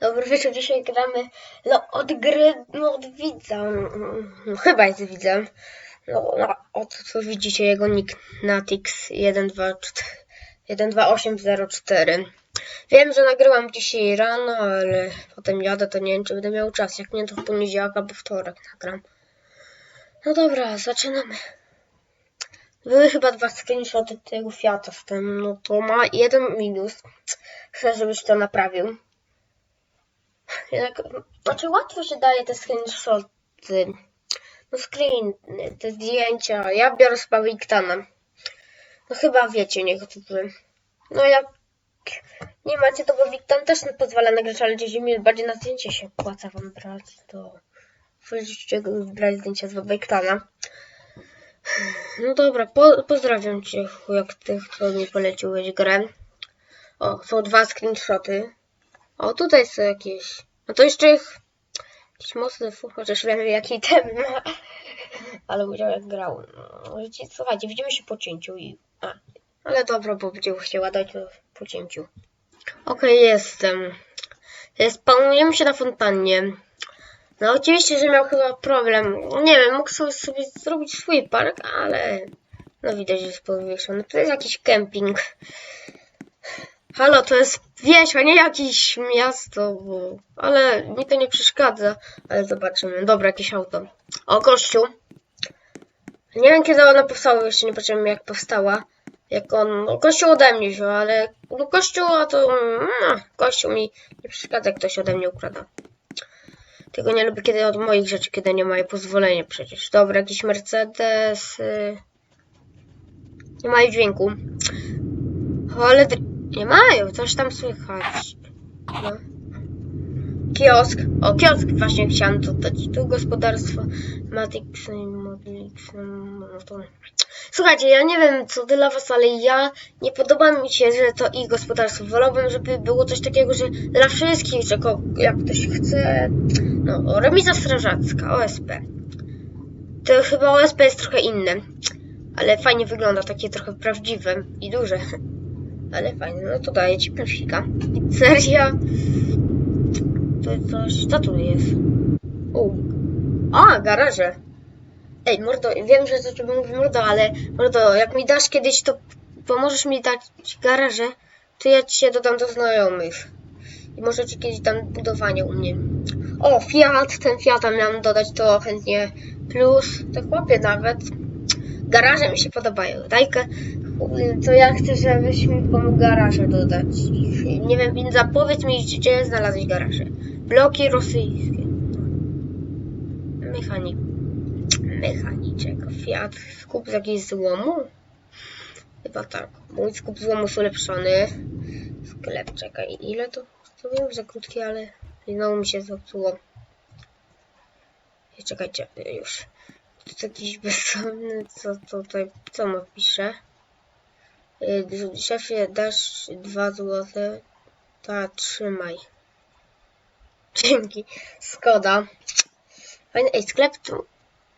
Dobry wieczór, dzisiaj gramy no, od gry, no od widza, no, chyba jest widzem. No, no, od co widzicie jego nick Natix 12804. Wiem, że nagrywam dzisiaj rano, ale potem jadę, to nie wiem, czy będę miał czas. Jak nie, to w poniedziałek albo wtorek nagram. No dobra, zaczynamy. Były chyba dwa screenshoty tego Fiata z tym, no to ma jeden minus. Chcę, żebyś to naprawił. Jak, znaczy łatwo się daje te screenshoty. No screen, te zdjęcia. Ja biorę z Pawiktana. No chyba wiecie niektórzy. No jak nie macie, to Pawiktan też nie pozwala nagrać, ale gdzieś mi bardziej na zdjęcie się opłaca wam brać, to wolicie brać zdjęcia z Pawiktana. No dobra, po, pozdrawiam cię, jak tych, co mi poleciłeś grę. O, są dwa screenshoty. O, tutaj są jakieś. No to jeszcze ich. Jakiś mocny fuch, chociaż wiem jaki ten. Ale udział jak grał. No, wiecie, słuchajcie, widzimy się po cięciu i. A, ale dobra, bo będzie chciał ładać to po cięciu. Okej, jestem. Spanujemy się na fontannie. No oczywiście, że miał chyba problem. Nie wiem, mógł sobie, sobie zrobić swój park, ale no widać, że jest powieszony. To jest jakiś kemping. Halo, to jest wieś, a nie jakieś miasto, bo... ale mi to nie przeszkadza. Ale zobaczymy. Dobra, jakieś auto. O, kościół. Nie wiem, kiedy ona powstała, jeszcze nie patrzyłem, jak powstała. Jak on... No, kościół ode mnie wziął, ale... No, kościół, a to... No, kościół mi nie przeszkadza, jak ktoś ode mnie ukrada. Tego nie lubię, kiedy od moich rzeczy, kiedy nie mają pozwolenia przecież. Dobra, jakiś Mercedes... y, Nie ma dźwięku. Ale... Nie mają, coś tam słychać. No. Kiosk. O, kiosk właśnie chciałam dodać. Tu gospodarstwo Matix, Modlix, no. Słuchajcie, ja nie wiem co dla was, ale ja nie podoba mi się, że to ich gospodarstwo. Wolałbym, żeby było coś takiego, że dla wszystkich, że jak ktoś chce... No, remiza strażacka, OSP. To chyba OSP jest trochę inne. Ale fajnie wygląda, takie trochę prawdziwe i duże. Ale fajne, no to daję ci plusika. Pizzeria. To jest coś, co tu jest? U. A, garaże. Ej, mordo, wiem, że to ciebie mówi mordo, ale mordo, jak mi dasz kiedyś, to pomożesz mi dać garaże, to ja ci się dodam do znajomych. I może ci kiedyś dam budowanie u mnie. O, Fiat, ten Fiata miałem dodać, to chętnie plus, to chłopie nawet. Garaże mi się podobają. Dajkę, to ja chcę, żebyś mi pomógł garaże dodać. Nie wiem, więc zapowiedz mi, gdzie znalazłeś garaże. Bloki rosyjskie. Mechanik. Mechaniczek. Fiat. Skup z jakiejś złomu? Chyba tak. Mój skup złomu jest ulepszony. Sklep, czekaj. Ile to? To wiem, że krótkie, ale znowu mi się zepsuło. Czekajcie, już. To jest jakiś bezsonny, co tutaj, co ma pisze? Y, Szefie, dasz dwa złote? Ta, trzymaj. Dzięki. Skoda. Fajny, ej, sklep tu.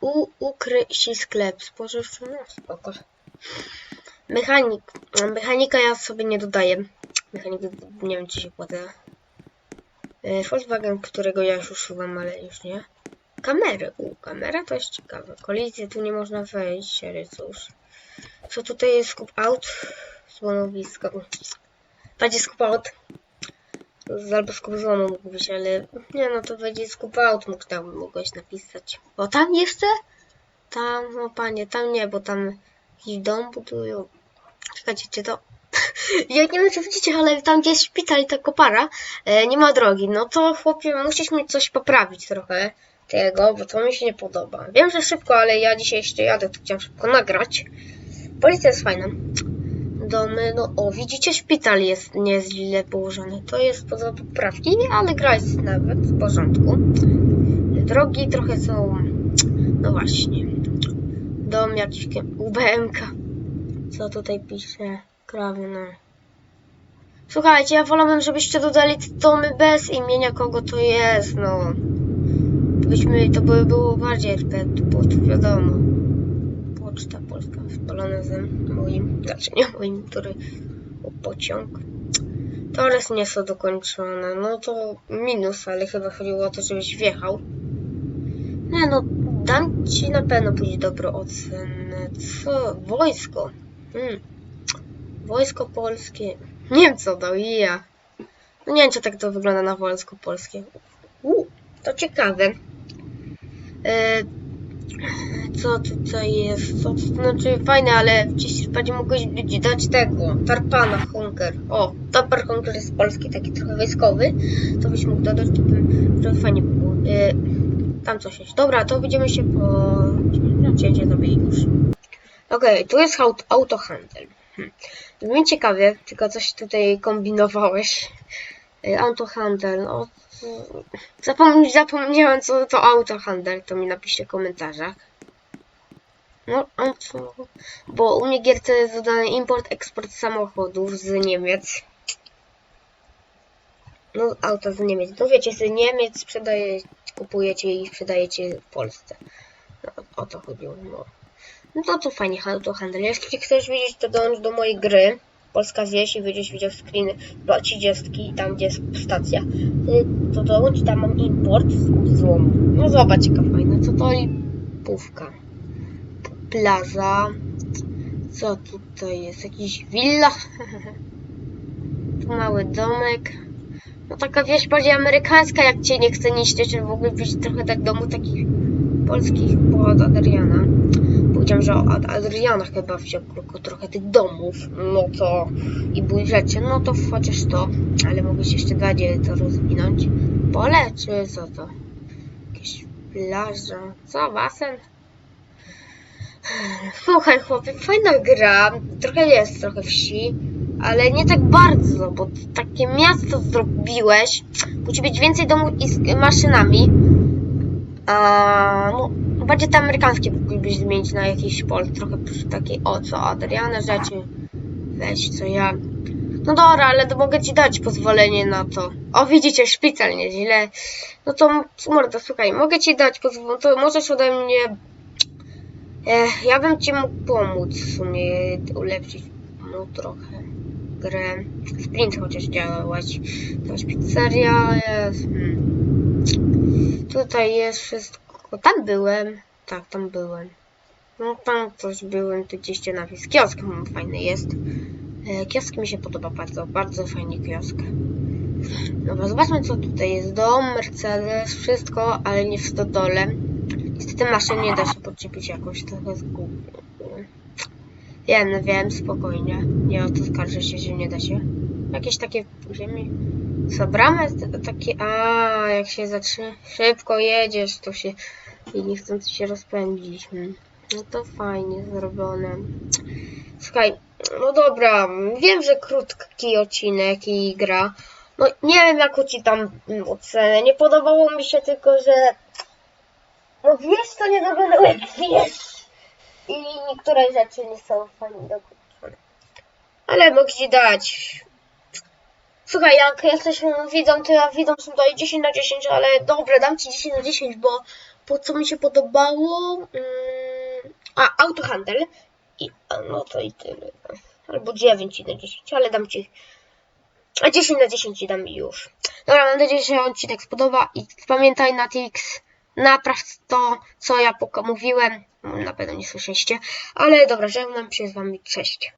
U, ukrysi sklep. Spożywczy, no spoko. Mechanik. Mechanika ja sobie nie dodaję. Mechanik, nie wiem, czy się płacę. Y, Volkswagen, którego ja już usuwam, ale już nie. Kamery. U, kamera to jest ciekawe. Kolizję tu nie można wejść, ale cóż. Co tutaj jest skup aut? Złomowisko. Będzie skup aut. Albo skup złomu mógł być, ale nie no to będzie skup aut mógł tam mogłeś napisać. O tam jeszcze? Tam, no panie, tam nie, bo tam jakiś dom budują. Czekajcie, czy to... Ja nie wiem, czy widzicie, ale tam gdzie jest szpital i ta kopara, e, nie ma drogi. No to chłopie, musisz mi coś poprawić trochę tego, bo to mi się nie podoba. Wiem, że szybko, ale ja dzisiaj jeszcze jadę, to chciałam szybko nagrać. Policja jest fajna. Domy, no o, widzicie, szpital jest nieźle położony. To jest poza poprawki, ale gra jest nawet w porządku. Drogi trochę są, no właśnie. Dom jakiś, UBMK. Co tutaj pisze? Krawy, no. Słuchajcie, ja wolałbym, żebyście dodali domy bez imienia, kogo to jest, no. Byśmy, to by było bardziej RP, bo to wiadomo. Poczta polonezem moim, znaczy nie moim, który o pociąg. Torres nie są dokończone. No to minus, ale chyba chodziło o to, żebyś wjechał. Nie no, dam ci na pewno pójść dobrą ocenę. Co? Wojsko. Hmm. Wojsko polskie. Nie wiem co to i ja. No nie wiem, czy tak to wygląda na wojsko polskie. U, to ciekawe. E, co tutaj jest? Co, to znaczy fajne, ale gdzieś bardziej mogłeś ludzi dać tego. Tarpana Hunker. O, Tarpan Hunker jest polski, taki trochę wojskowy. To byś mógł dodać, to by to fajnie było. E, tam coś jest. Dobra, to będziemy się po... Cięcie zrobili już. Okej, tu jest aut autohandel. Hm. Mnie ciekawie, tylko coś tutaj kombinowałeś. Y, Autohandel, no... Zapomn zapomniałem co to autohandel, to mi napiszcie w komentarzach. No, auto... Bo u mnie gierce jest dodany import, eksport samochodów z Niemiec. No, auta z Niemiec. No wiecie, z Niemiec sprzedaje, kupujecie i sprzedajecie w Polsce. No, o to chodziło, no. No to to fajnie, autohandel. Jeśli chcesz wiedzieć, to dołącz do mojej gry. Polska wieś i będziesz widział screeny do 30 tam gdzie jest stacja. Ty to dołącz, tam mam import z złomu. No zobacz jaka fajna, co to lipówka. Plaza. Co tutaj jest? Jakiś willa? tu mały domek. No taka wieś bardziej amerykańska, jak cię nie chce niszczyć, żeby w ogóle wieść trochę tak domów takich polskich, bo od Adriana. Powiedziałem, że od Adriana chyba wziął tylko trochę tych domów, no to i budżecie, no to chociaż to, ale się jeszcze bardziej to rozwinąć. Pole, czy co to? Jakieś plaża, co, basen? Słuchaj chłopie, fajna gra, trochę jest, trochę wsi, ale nie tak bardzo, bo takie miasto zrobiłeś, musi być więcej domów i z maszynami, a no, bardziej te amerykańskie mógłbyś zmienić na jakiś pol, trochę takiej, o co, Adriana rzeczy, weź co ja. No dobra, ale to mogę ci dać pozwolenie na to. O, widzicie, szpital nieźle. No to, mordo, słuchaj, mogę ci dać pozwolenie, to możesz ode mnie... Ech, ja bym ci mógł pomóc w sumie, ulepszyć, no trochę grę. Sprint chociaż działać. To jest pizzeria, jest... Hmm. Tutaj jest wszystko. Tam byłem. Tak, tam byłem. No tam coś byłem, tu gdzieś cię napis. Kiosk hmm, fajny jest. E, kiosk mi się podoba bardzo, bardzo fajny kiosk. Dobra, zobaczmy co tutaj jest. Dom, Mercedes, wszystko, ale nie w stodole. Niestety maszyn nie da się podczepić jakoś, trochę zgubię. Wiem, wiem, spokojnie. Nie o to skarżę się, że nie da się. Jakieś takie ziemi. Co, bramę t- takie, a jak się zacznie, szybko jedziesz, to się i nie chcąc się rozpędzić. Hmm. No to fajnie zrobione. Słuchaj, no dobra, wiem, że krótki odcinek i gra. No nie wiem jaką ci tam ocenę. Nie podobało mi się tylko, że no wiesz, to nie wyglądało jak wiesz. I niektóre rzeczy nie są fajnie dokończone. Ale mogę ci dać Słuchaj, jak jesteś widzą, to ja widzą są daję 10 na 10, ale dobra, dam ci 10 na 10, bo po co mi się podobało? Mm, a, autohandel. I, a, no to i tyle. Albo 9 na 10, ale dam ci. A 10 na 10 ci dam już. Dobra, mam nadzieję, że się odcinek spodoba i pamiętaj na TX, napraw to, co ja mówiłem. Na pewno nie słyszeliście, ale dobra, żegnam się z wami, cześć.